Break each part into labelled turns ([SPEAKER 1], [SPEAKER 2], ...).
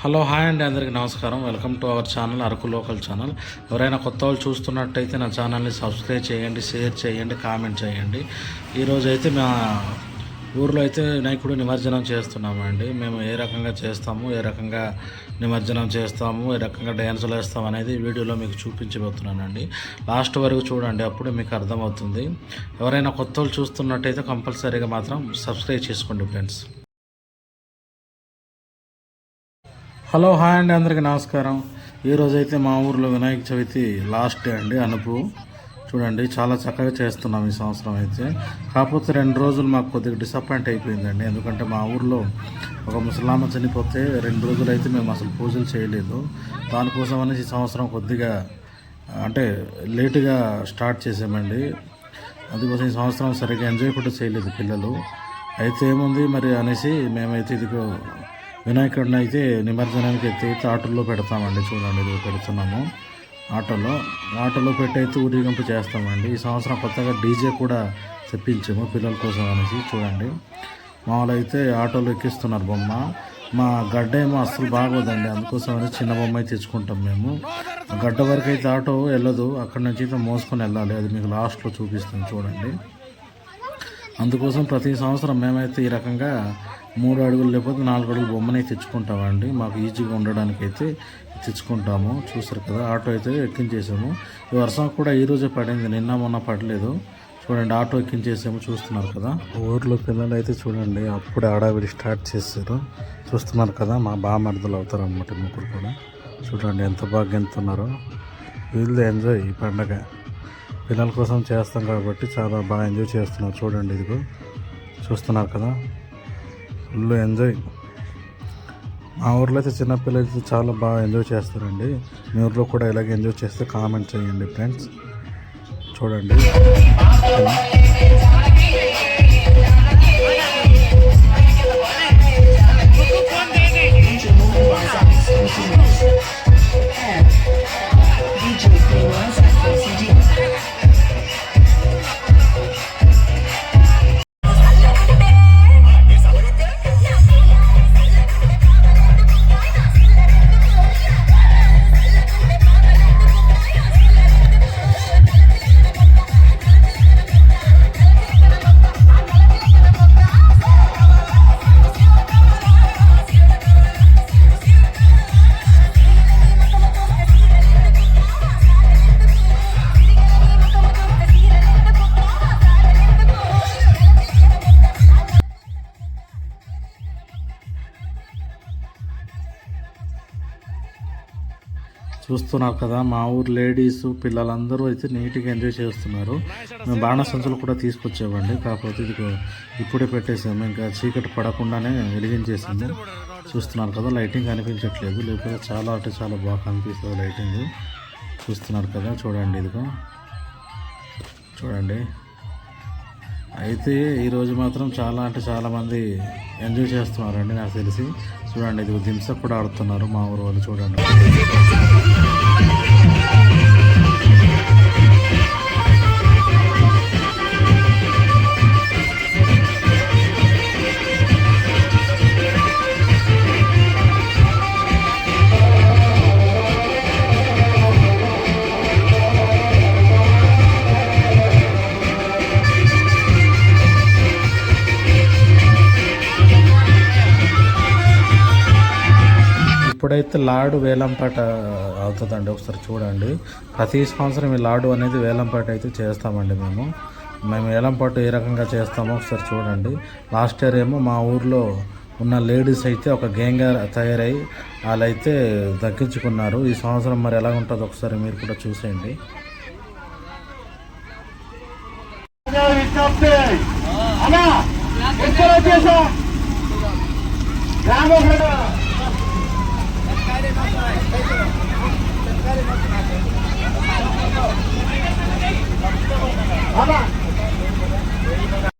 [SPEAKER 1] Hello hi అండి. అందరికీ నమస్కారం. Welcome to our channel Araku local channel. ఎవరైనా కొత్త వాళ్ళు చూస్తున్నట్టయితే నా ఛానల్ని సబ్స్క్రైబ్ చేయండి షేర్ చేయండి కామెంట్ చేయండి. ఈరోజు అయితే మా ఊర్లో అయితే వినాయకుడు నిమజ్జనం చేస్తున్నామండి. మేము ఏ రకంగా చేస్తాము ఏ రకంగా నిమజ్జనం చేస్తాము ఏ రకంగా డ్యాన్సులు వేస్తాం అనేది వీడియోలో మీకు చూపించబోతున్నానండి. లాస్ట్ వరకు చూడండి అప్పుడు మీకు అర్థమవుతుంది. ఎవరైనా కొత్త వాళ్ళు చూస్తున్నట్టయితే కంపల్సరీగా మాత్రం సబ్స్క్రైబ్ చేసుకోండి ఫ్రెండ్స్. హలో హాయ్ అండి అందరికీ నమస్కారం. ఈరోజైతే మా ఊర్లో వినాయక చవితి లాస్ట్ డే అండి అనుపు. చూడండి చాలా చక్కగా చేస్తున్నాం ఈ సంవత్సరం అయితే. కాకపోతే రెండు రోజులు మాకు కొద్దిగా డిసప్పాయింట్ అయిపోయిందండి. ఎందుకంటే మా ఊర్లో ఒక ముసలామ చనిపోతే రెండు రోజులు అయితే మేము అసలు పూజలు చేయలేదు. దానికోసం అనేసి ఈ సంవత్సరం కొద్దిగా అంటే లేటుగా స్టార్ట్ చేసామండి. అందుకోసం ఈ సంవత్సరం సరిగ్గా ఎంజాయ్ కూడా చేయలేదు పిల్లలు. అయితే ఏముంది మరి అనేసి మేమైతే ఇదిగో వినాయకుడిని అయితే నిమజ్జనానికి అయితే ఆటోలో పెడతామండి చూడండి ఇది పెడుతున్నాము ఆటోలో ఆటోలో పెట్టి అయితే ఊరేగింపు చేస్తామండి. ఈ సంవత్సరం కొత్తగా డీజే కూడా తెప్పించాము పిల్లల కోసం అనేసి చూడండి. మామూలు అయితే ఆటోలో ఎక్కిస్తున్నారు బొమ్మ. మా గడ్డ ఏమో అస్సలు బాగోదండి అందుకోసం అని చిన్న బొమ్మ అయితే తెచ్చుకుంటాం మేము. గడ్డ వరకు అయితే ఆటో వెళ్ళదు అక్కడి నుంచి అయితే మోసుకొని వెళ్ళాలి. అది మీకు లాస్ట్లో చూపిస్తాను చూడండి. అందుకోసం ప్రతి సంవత్సరం మేమైతే ఈ రకంగా మూడు అడుగులు లేకపోతే నాలుగు అడుగులు బొమ్మనే తెచ్చుకుంటామండి. మాకు ఈజీగా ఉండడానికి అయితే తెచ్చుకుంటాము. చూసారు కదా ఆటో అయితే ఎక్కించేసాము. ఈ వర్షం కూడా ఈ రోజే పడింది నిన్న మొన్న పడలేదు. చూడండి ఆటో ఎక్కించేసాము చూస్తున్నారు కదా. ఊర్లో పిల్లలు అయితే చూడండి అప్పుడే ఆడావిడి స్టార్ట్ చేశారు. చూస్తున్నారు కదా మా బామర్దలు అవుతారు అన్నమాట ముగ్గురు కూడా. చూడండి ఎంత బాగా గెంతున్నారో. వీళ్ళు ఎంజాయ్ ఈ పండగ. పిల్లల కోసం చేస్తాం కాబట్టి చాలా బాగా ఎంజాయ్ చేస్తున్నారు. చూడండి ఇదిగో. చూస్తున్నారు కదా. Full enjoy. మా ఊర్లో అయితే చిన్నపిల్లలు అయితే చాలా బాగా ఎంజాయ్ చేస్తారండి. మీ ఊర్లో కూడా ఇలాగే ఎంజాయ్ చేస్తే కామెంట్ చేయండి ఫ్రెండ్స్. చూడండి. చూస్తున్నారు కదా మా ఊరు లేడీస్ పిల్లలందరూ అయితే నీట్గా ఎంజాయ్ చేస్తున్నారు. మేము బాణసంచులు కూడా తీసుకొచ్చామండి కాకపోతే ఇది ఇప్పుడే పెట్టేసాము ఇంకా చీకటి పడకుండానే వెలిగించేసాము చూస్తున్నారు కదా లైటింగ్ కనిపించట్లేదు లేకపోతే చాలా అంటే చాలా బాగా కనిపిస్తుంది లైటింగ్. చూస్తున్నారు కదా చూడండి ఇదిగో. చూడండి. అయితే ఈరోజు మాత్రం చాలా అంటే చాలామంది ఎంజాయ్ చేస్తున్నారండి నాకు తెలిసి. చూడండి ఇది దింస కూడా ఆడుతున్నారు మా ఊరు వాళ్ళు చూడండి. అయితే లాడు వేలంపాట అవుతుందండి ఒకసారి చూడండి. ప్రతి సంవత్సరం ఈ లాడు అనేది వేలంపాట అయితే చేస్తామండి మేము. మేము వేలంపాటు ఏ రకంగా చేస్తామో ఒకసారి చూడండి. లాస్ట్ ఇయర్ ఏమో మా ఊర్లో ఉన్న లేడీస్ అయితే ఒక గ్యాంగ్గా తయారై వాళ్ళైతే దక్కించుకున్నారు. ఈ సంవత్సరం మరి ఎలా ఉంటుందో ఒకసారి మీరు కూడా చూసేయండి.
[SPEAKER 2] విజ్ఞప్తి ババッ!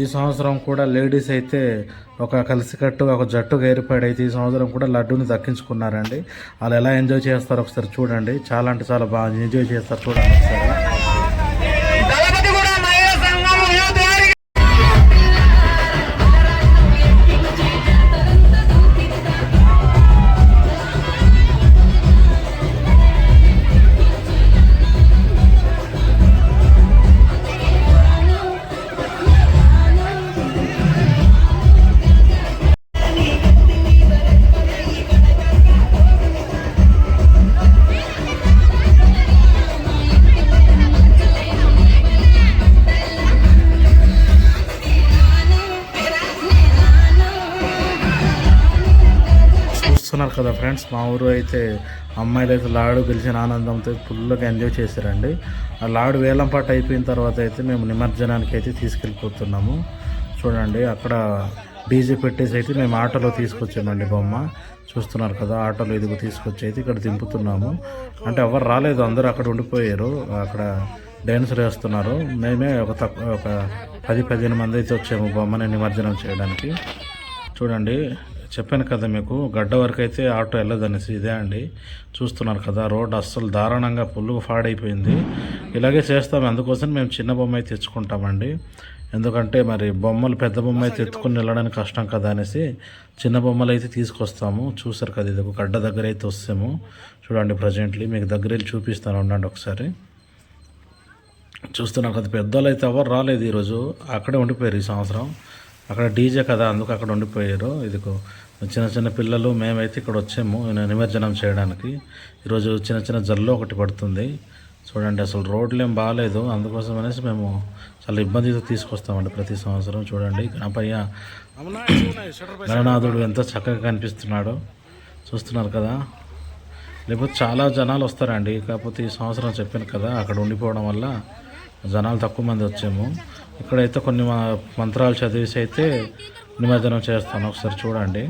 [SPEAKER 1] ఈ సంవత్సరం కూడా లేడీస్ అయితే ఒక కలిసికట్టు ఒక జట్టుగా ఏర్పడి అయితే ఈ సంవత్సరం కూడా లడ్డూని దక్కించుకున్నారండి. వాళ్ళు ఎలా ఎంజాయ్ చేస్తారో ఒకసారి చూడండి. చాలా అంటే చాలా బాగా ఎంజాయ్ చేస్తారు చూడండి ఒకసారి. కదా ఫ్రెండ్స్ మా ఊరు అయితే అమ్మాయిలు అయితే లాడు గెలిచిన ఆనందంతో ఫుల్గా ఎంజాయ్ చేశారండి. ఆ లాడు వేలం పాట అయిపోయిన తర్వాత అయితే మేము నిమజ్జనానికి అయితే తీసుకెళ్ళిపోతున్నాము. చూడండి అక్కడ డీజే పెట్టేసి అయితే మేము ఆటోలో తీసుకొచ్చామండి బొమ్మ. చూస్తున్నారు కదా ఆటోలో ఇదిగో తీసుకొచ్చి అయితే ఇక్కడ దింపుతున్నాము. అంటే ఎవరు రాలేదు అందరూ అక్కడ ఉండిపోయారు. అక్కడ డ్యాన్స్ వేస్తున్నారు. మేమే ఒక తక్కువ ఒక పది పదిహేను మంది అయితే వచ్చాము బొమ్మని నిమజ్జనం చేయడానికి. చూడండి చెప్పాను కదా మీకు గడ్డ వరకు అయితే ఆటో వెళ్ళదనేసి ఇదే అండి. చూస్తున్నారు కదా రోడ్ అస్సలు దారుణంగా ఫుల్గా పాడైపోయింది. ఇలాగే చేస్తాం అందుకోసం మేము చిన్న బొమ్మ అయితే తెచ్చుకుంటామండి. ఎందుకంటే మరి బొమ్మలు పెద్ద బొమ్మ అయితే ఎత్తుకుని వెళ్ళడానికి కష్టం కదా అనేసి చిన్న బొమ్మలు అయితే తీసుకొస్తాము. చూసారు కదా ఇది ఒక గడ్డ దగ్గర అయితే వస్తాము. చూడండి ప్రజెంట్లీ మీకు దగ్గర వెళ్ళి చూపిస్తాను ఉండండి ఒకసారి. చూస్తున్నారు కదా పెద్దోళ్ళు అయితే ఎవరు రాలేదు ఈరోజు. అక్కడే ఉండిపోయారు ఈ సంవత్సరం. అక్కడ డీజే కదా అందుకు అక్కడ ఉండిపోయారు. ఇదిగో చిన్న చిన్న పిల్లలు మేమైతే ఇక్కడ వచ్చాము నిమజ్జనం చేయడానికి. ఈరోజు చిన్న చిన్న జల్లు ఒకటి పడుతుంది. చూడండి అసలు రోడ్లు ఏం బాగాలేదు అందుకోసం అనేసి మేము చాలా ఇబ్బందితో తీసుకొస్తామండి ప్రతి సంవత్సరం. చూడండి గణపయ్య గణనాథుడు ఎంత చక్కగా కనిపిస్తున్నాడు. చూస్తున్నారు కదా? లేకపోతే చాలా జనాలు వస్తారండి. కాకపోతే ఈ సంవత్సరం చెప్పాను కదా అక్కడ ఉండిపోవడం వల్ల జనాలు తక్కువ మంది వచ్చాము. ఇక్కడైతే కొన్ని మంత్రాలు చదివేసి అయితే నిమజ్జనం చేస్తాను. ఒకసారి చూడండి.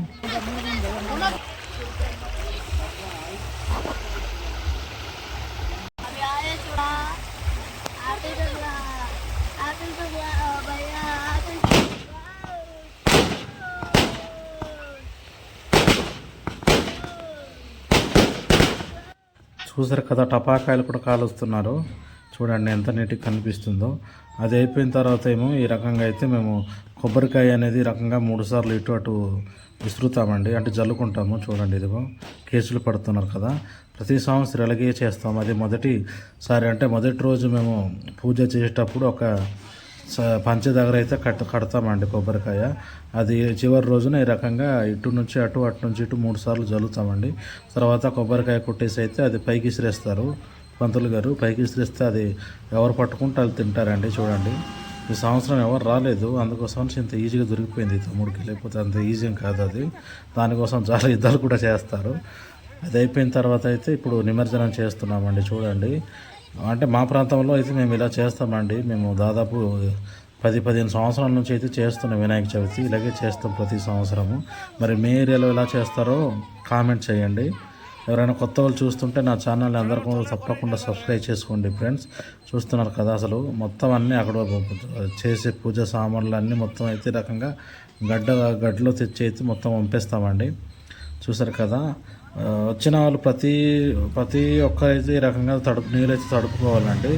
[SPEAKER 1] చూసారు కదా టపాకాయలు కూడా కాలుస్తున్నారు. చూడండి ఎంత నీట్గా కనిపిస్తుందో. అది అయిపోయిన తర్వాత ఏమో ఈ రకంగా అయితే మేము కొబ్బరికాయ అనేది రకంగా మూడు సార్లు ఇటు అటు విసురుతామండి. అంటే జల్లుకుంటాము. చూడండి ఇదిగో కేసులు పడుతున్నారు కదా. ప్రతి సంవత్సరం ఇలాగే చేస్తాం. అది మొదటి సారి అంటే మొదటి రోజు మేము పూజ చేసేటప్పుడు ఒక స- పంచ దగ్గర అయితే కట్ కడతామండి కొబ్బరికాయ. అది చివరి రోజున ఈ రకంగా ఇటు నుంచి అటు అటు నుంచి ఇటు మూడు సార్లు జల్లుతామండి. తర్వాత కొబ్బరికాయ కొట్టేసి అయితే అది పైకి విసిరేస్తారు. పంతులు గారు పైకి విసిరిస్తే అది ఎవరు పట్టుకుంటే వాళ్ళు తింటారండి చూడండి. ఈ సంవత్సరం ఎవరు రాలేదు అందుకోసం ఇంత ఈజీగా దొరికిపోయింది తమ్ముడికి. లేకపోతే అంత ఈజీ కాదు అది. దానికోసం చాలా యుద్ధాలు కూడా చేస్తారు. అది అయిపోయిన తర్వాత అయితే ఇప్పుడు నిమజ్జనం చేస్తున్నామండి చూడండి. అంటే మా ప్రాంతంలో అయితే మేము ఇలా చేస్తామండి. మేము దాదాపు పది పదిహేను సంవత్సరాల నుంచి అయితే చేస్తున్నాం వినాయక చవితి. ఇలాగే చేస్తాం ప్రతి సంవత్సరము. మరి మీ ఏరియాలో ఎలా చేస్తారో కామెంట్ చేయండి. ఎవరైనా కొత్త వాళ్ళు చూస్తుంటే నా ఛానల్ అందరికీ తప్పకుండా సబ్స్క్రైబ్ చేసుకోండి ఫ్రెండ్స్. చూస్తున్నారు కదా అసలు మొత్తం అన్నీ అక్కడ చేసే పూజ సామాన్లు అన్నీ మొత్తం అయితే ఈ రకంగా గడ్డ గడ్డలో తెచ్చి అయితే మొత్తం పంపిస్తామండి. చూసారు కదా? వచ్చిన వాళ్ళు ప్రతి ప్రతి ఒక్కరైతే ఈ రకంగా తడుపు నీళ్ళు అయితే తడుపుకోవాలండి.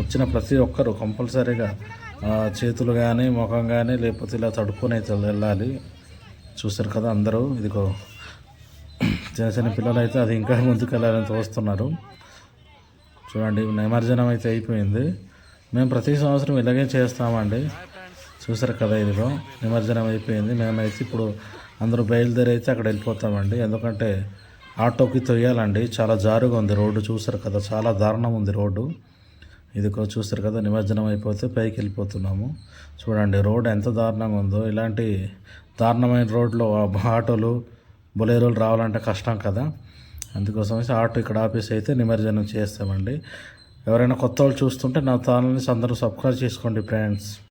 [SPEAKER 1] వచ్చిన ప్రతి ఒక్కరు కంపల్సరీగా చేతులు కానీ ముఖం కానీ లేకపోతే ఇలా తడుపుకొని అయితే వెళ్ళాలి. చూసారు కదా అందరూ? ఇదిగో. చిన్న చిన్న పిల్లలు అయితే అది ఇంకా ముందుకు వెళ్ళాలని తోస్తున్నారు చూడండి నిమజ్జనం అయితే అయిపోయింది. మేము ప్రతి సంవత్సరం ఇలాగే చేస్తామండి. చూసారు కదా ఇదిగో నిమజ్జనం అయిపోయింది. మేమైతే ఇప్పుడు అందరూ బయలుదేరి అయితే అక్కడ వెళ్ళిపోతామండి. ఎందుకంటే ఆటోకి తొయ్యాలండి. చాలా జారుగా ఉంది రోడ్డు చూసారు కదా. చాలా దారుణం ఉంది రోడ్డు. ఇదిగో చూసారు కదా నిమజ్జనం అయిపోతే పైకి వెళ్ళిపోతున్నాము. చూడండి రోడ్ ఎంత దారుణంగా ఉందో. ఇలాంటి దారుణమైన రోడ్లో ఆటోలు బొలేరోలు రావాలంటే కష్టం కదా. అందుకోసం ఆటో ఇక్కడ ఆపేసి అయితే నిమజ్జనం చేస్తామండి. ఎవరైనా కొత్త వాళ్ళు చూస్తుంటే నా ఛానల్ని అందరూ సబ్స్క్రైబ్ చేసుకోండి ఫ్రెండ్స్.